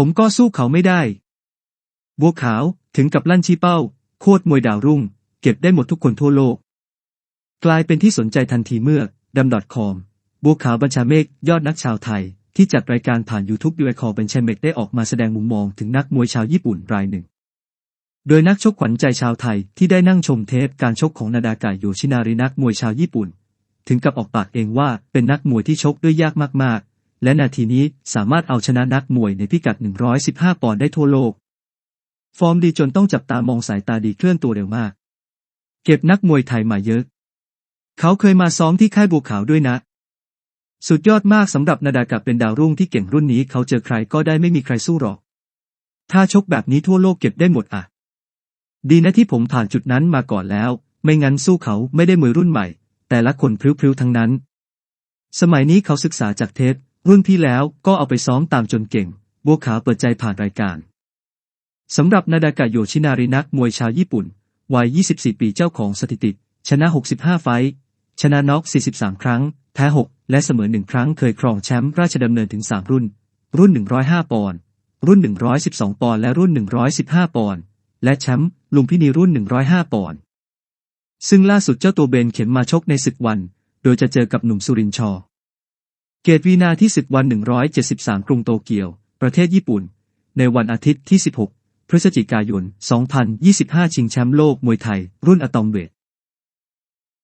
ผมก็สู้เขาไม่ได้ บัวขาวถึงกับลั่นชี้เป้า โคตรมวยดาวรุ่ง เก็บได้หมดทุกคนทั่วโลก กลายเป็นที่สนใจทันทีเมื่อดัมดอทคอมบัวขาวบัญชาเมฆยอดนักชาวไทย ที่จัดรายการผ่าน YouTube ยูไอคอบัญชาเมฆได้ออกมาแสดงมุมมองถึงนักมวยชาวญี่ปุ่นรายหนึ่ง โดยนักชกขวัญใจชาวไทยที่ได้นั่งชมเทปการชกของนาดากะโยชินารินักมวยชาวญี่ปุ่น ถึงกับออกปากเองว่าเป็นนักมวยที่ชกด้วยยากมาก และนาทีนี้สามารถเอาชนะนักมวยในพิกัด 115 ปอนด์ได้ทั่วโลก ฟอร์มดีจนต้องจับตามองสายตาดีเคลื่อนตัวเร็วมาก เก็บนักมวยไทยมาเยอะ เขาเคยมาซ้อมที่ค่ายบัวขาวด้วยนะ สุดยอดมากสำหรับนาดากะเป็นดาวรุ่งที่เก่งรุ่นนี้เขาเจอใครก็ได้ไม่มีใครสู้หรอก ถ้าชกแบบนี้ทั่วโลกเก็บได้หมดอะ ดีนะที่ผมผ่านจุดนั้นมาก่อนแล้ว ไม่งั้นสู้เขาไม่ได้มือรุ่นใหม่ แต่ละคนพริ้วๆทั้งนั้น สมัยนี้เขาศึกษาจากเทป รุ่นพี่แล้วก็เอาไปซ้อมตามจนเก่ง บัวขาวเปิดใจผ่านรายการ สำหรับนาดากะโยชินารินักมวยชาวญี่ปุ่น วัย 24 ปีเจ้าของสถิติ ชนะ 65 ไฟท์ชนะน็อก 43 ครั้ง แพ้ 6 และเสมอ 1 ครั้งเคยครองแชมป์ราชดำเนินถึง 3 รุ่น รุ่น 105 ปอนด์ รุ่น 112 ปอนด์ และรุ่น 115 ปอนด์ และแชมป์ลุมพินีรุ่น 105 ปอนด์ ซึ่งล่าสุดเจ้าตัวเบนเข็มมาชกในศึกวัน โดยจะเจอกับหนุ่มสุรินทร์ชอ เกตวีนาที่ 10 วัน 173 กรุงโตเกียว ประเทศญี่ปุ่น ในวันอาทิตย์ที่ 16 พฤศจิกายน 2025 ชิงแชมป์โลกมวยไทย รุ่นอะตอมเวท